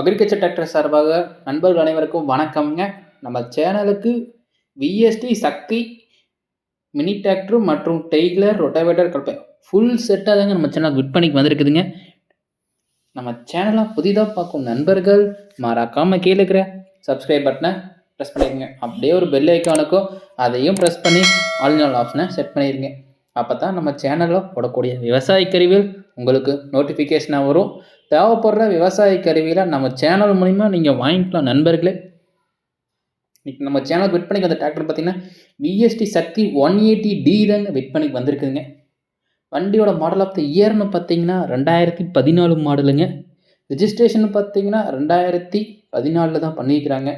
Agriculture doctor சார்பாக நண்பர்கள் அனைவருக்கும் வணக்கம்ங்க. நம்ம சேனலுக்கு விஎஸ்டி சக்தி மினி டிராக்டர் மற்றும் டெய்லர் ரொட்டாவேட்டர் கலப்பை. ஃபுல் செட்டாக தாங்க நம்ம சேனல் விற்பனைக்கு வந்திருக்குதுங்க. நம்ம சேனலை புதிதாக பார்க்கும் நண்பர்கள் மறக்காமல் கீழே இருக்கிற சப்ஸ்கிரைப் பட்டனை ப்ரெஸ் பண்ணிடுங்க. அப்படியே ஒரு பெல் ஐக்கானுக்கும் அதையும் ப்ரெஸ் பண்ணி ஆல் ஆப்ஷனை செட் பண்ணிடுங்க. அப்போ தான் நம்ம சேனலில் போடக்கூடிய விவசாய கருவிகள் உங்களுக்கு நோட்டிஃபிகேஷனாக வரும். தேவைப்படுற விவசாய கருவிகளை நம்ம சேனல் மூலிமா நீங்கள் வாங்கிக்கலாம் நண்பர்களே. இன்னைக்கு நம்ம சேனல் விற்பனைக்கு வந்த டிராக்டர் பார்த்திங்கன்னா VST Shakti one eighty D தாங்க விற்பனைக்கு வந்திருக்குதுங்க. வண்டியோட மாடல் ஆஃப் த இயர்னு பார்த்தீங்கன்னா ரெண்டாயிரத்தி பதினாலு மாடலுங்க ரிஜிஸ்ட்ரேஷன் பார்த்தீங்கன்னா ரெண்டாயிரத்தி பதினாலில் தான் பண்ணியிருக்கிறாங்க.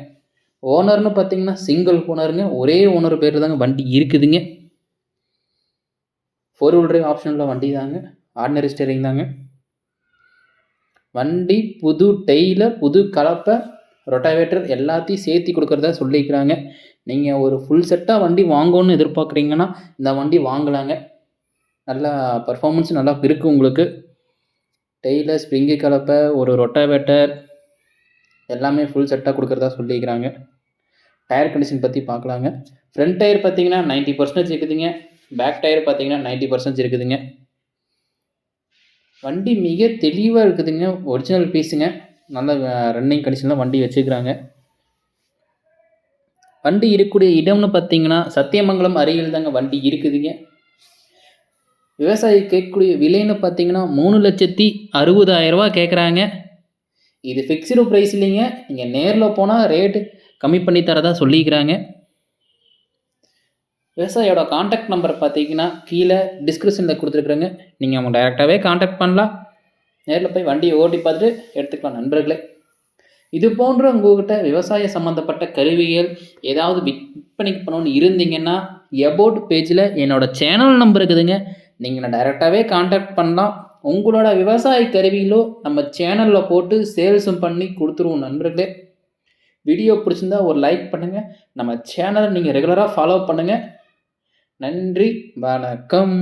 ஓனர்னு பார்த்தீங்கன்னா சிங்கிள் ஓனருங்க ஒரே ஓனர் பேரில் தாங்க வண்டி இருக்குதுங்க. ஃபோர் வீல் டிரைவ் ஆப்ஷனில் வண்டி தாங்க. ஆர்டினரி ஸ்டேரிங் தாங்க. வண்டி புது டெய்லர் புது கலப்பை ரொட்டாவேட்டர் எல்லாத்தையும் சேர்த்தி கொடுக்குறதா சொல்லியிருக்கிறாங்க. நீங்கள் ஒரு ஃபுல் செட்டாக வண்டி வாங்கணும்னு எதிர்பார்க்குறீங்கன்னா இந்த வண்டி வாங்கலாங்க. நல்லா பர்ஃபார்மன்ஸ் நல்லா இருக்குது உங்களுக்கு. டெய்லர் ஸ்ப்ரிங்கு கலப்பை ஒரு ரொட்டாவேட்டர் எல்லாமே ஃபுல் செட்டாக கொடுக்குறதா சொல்லிக்கிறாங்க டயர் கண்டிஷன் பற்றி பார்க்கலாங்க. ஃப்ரண்ட் டயர் பார்த்தீங்கன்னா நைன்ட்டி பர்சன்டேஜ் இருக்குதுங்க. பேக் டயர் பார்த்தீங்கன்னா நைன்ட்டி பர்சன்டேஜ் இருக்குதுங்க. வண்டி மிக தெளிவாக இருக்குதுங்க. ஒரிஜினல் பீஸுங்க நல்ல ரன்னிங் கண்டிஷனில் வண்டி வச்சுக்கிறாங்க வண்டி இருக்கக்கூடிய இடம்னு பார்த்தீங்கன்னா சத்தியமங்கலம் அருகில் தாங்க வண்டி இருக்குதுங்க. விவசாயி கேட்கக்கூடிய விலைன்னு பார்த்தீங்கன்னா மூணு லட்சத்தி அறுபதாயிரரூபா கேட்குறாங்க இது ஃபிக்ஸ்டு ப்ரைஸ் இல்லைங்க. நீங்கள் நேரில் போனால் ரேட்டு கம்மி பண்ணி தரதா சொல்லிக்கிறாங்க. விவசாயியோட காண்டாக்ட் நம்பர் பார்த்தீங்கன்னா கீழே டிஸ்கிரிப்ஷனில் கொடுத்துருக்குறேங்க. நீங்கள் அவங்க டைரெக்டாகவே காண்டாக்ட் பண்ணலாம். நேரில் போய் வண்டியை ஓட்டி பார்த்துட்டு எடுத்துக்கலாம் நண்பர்களே. இது போன்ற உங்கள்கிட்ட விவசாய சம்மந்தப்பட்ட கருவிகள் ஏதாவது விற்பனைக்கு பண்ணணும்னு இருந்தீங்கன்னா எபோட் பேஜில் என்னோடய சேனல் நம்பர் இருக்குதுங்க. நீங்கள் நான் டைரெக்டாகவே காண்டாக்ட் பண்ணலாம். உங்களோட விவசாய கருவிகளோ நம்ம சேனலில் போட்டு சேல்ஸும் பண்ணி கொடுத்துருவோம் நண்பர்களே. வீடியோ பிடிச்சிருந்தா ஒரு லைக் பண்ணுங்கள் நம்ம சேனலை நீங்கள் ரெகுலராக ஃபாலோ பண்ணுங்கள் நன்றி வணக்கம்.